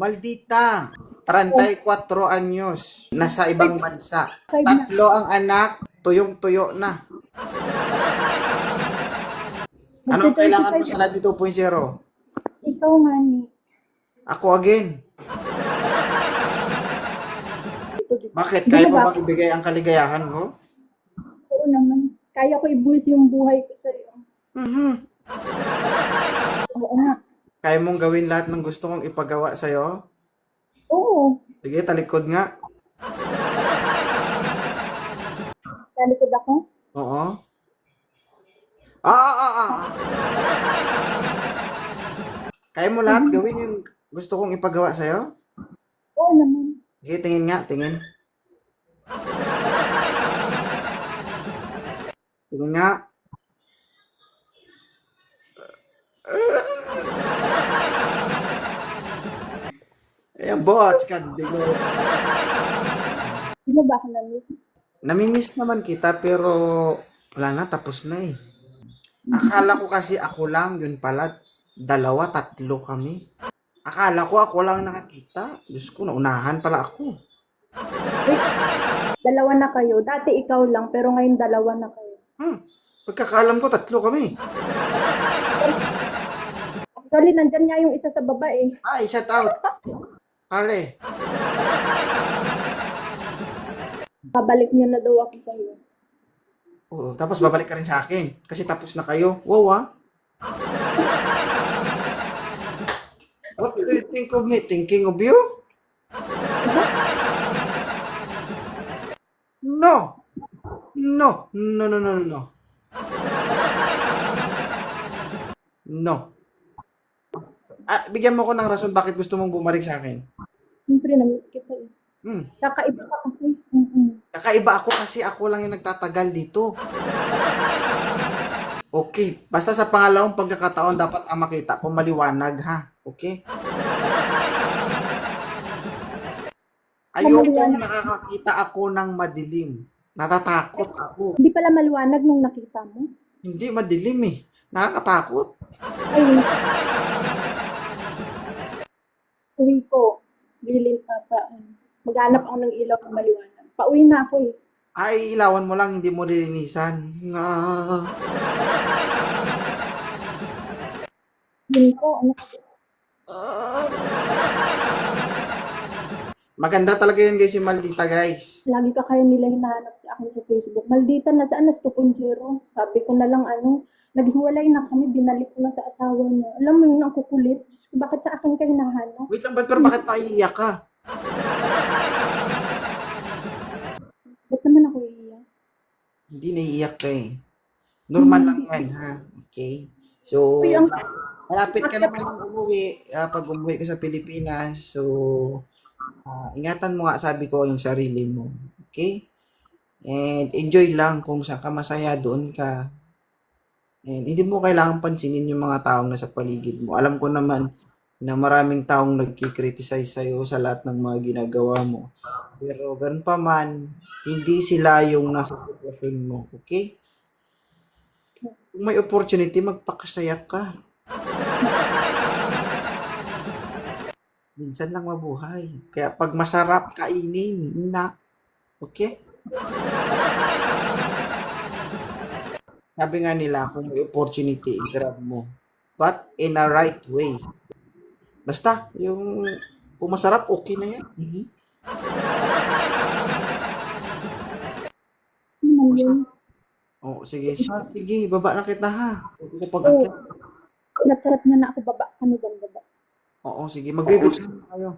maldita. 34 anyos. Nasa ibang bansa. Tatlo ang anak. Tuyong-tuyo na. Anong kailangan mo sa Labi 2.0? Ikaw ni. Ako again. Bakit? Kaya mo ba- bang ibigay ang kaligayahan ko? Oo naman. Kaya ko ibuwis yung buhay ko sa'yo. Mhm. Kaya mong gawin lahat ng gusto kong ipagawa sa'yo? Oo. Sige, talikod nga. Talikod ako. Oo. Ah, ah, ah, ah. Kaya mo lahat gawin yung gusto kong ipagawa sa'yo? Oo naman. Sige, tingin nga, tingin. Tingin nga. Ayan, bots ka, digo. Di mo ba ako namiss? Namimiss naman kita, pero wala na, tapos na eh. Akala ko kasi ako lang, yun pala, dalawa, tatlo kami. Akala ko ako lang nakakita. Diyos ko, naunahan pala ako. Dalawa na kayo. Dati ikaw lang, pero ngayon dalawa na kayo. Hmm, pagkakaalam ko, tatlo kami. Actually, nandyan nga yung isa sa baba eh. Ay, shout out. Pare, Babalik niya na daw ako sa'yo. Oo, tapos babalik ka rin sa akin. Kasi tapos na kayo. Wow, ah. What do you think of me? Thinking of you? No. No. No, no, no, no, no. No. Ah, bigyan mo ko ng rason bakit gusto mong bumalik sa akin. Siyempre, namiss kita eh. Hmm. Kakaiba ka kasi. Mm-mm. Kakaiba ako kasi ako lang yung nagtatagal dito. Okay, basta sa pangalawang pagkakataon dapat ang makita ko maliwanag ha. Okay? Ayoko nakakakita ako ng madilim. Natatakot ako. Hindi pala maliwanag nung nakita mo. Hindi madilim eh. Nakakatakot. Ay, uwi ko. Bilin pa pa. Maghanap ako ng ilaw na maliwanag. Pauwi na ako eh. Ay, ilawan mo lang, hindi mo lilinisan. Nga. Bilin ko, ano Maganda talaga yun guys, si Maldita guys. Lagi ka kaya nila hinahanap sa akin sa Facebook. Maldita na saan na 2.0. Sabi ko na lang ano, naghiwalay na kami, binalik ko na sa asawa niya. Alam mo yun ang kukulit. Bakit sa akin ka hinahanap? Wait lang, ba't pero bakit naiiyak ka? Ba't naman ako iiyak? Hindi naiiyak ka eh. Normal lang yan, ha? Okay? So, ang- malapit ka naman ng umuwi ah, pag umuwi ka sa Pilipinas. So, ah, ingatan mo nga sabi ko yung sarili mo. Okay? And enjoy lang kung saan ka masaya, doon ka. And hindi mo kailangan pansinin yung mga taong nasa paligid mo. Alam ko naman na maraming taong nagkikriticize sa'yo sa lahat ng mga ginagawa mo. Pero ganun pa man, hindi sila yung nasa sitwasyon mo. Okay? Kung may opportunity, magpakasaya ka. Minsan lang mabuhay. Kaya pag masarap, kainin. Na. Okay? Sabi nga nila, kung may opportunity, i-grab mo. But in a right way. Basta, yung kung masarap, okay na yan. Yun? Oo, sige. Siya, sige, baba na kita ha. Sa pag Oo. Chat-chat niya na ako baba. Ano dyan baba? Oo, sige. Magbibigay na tayo.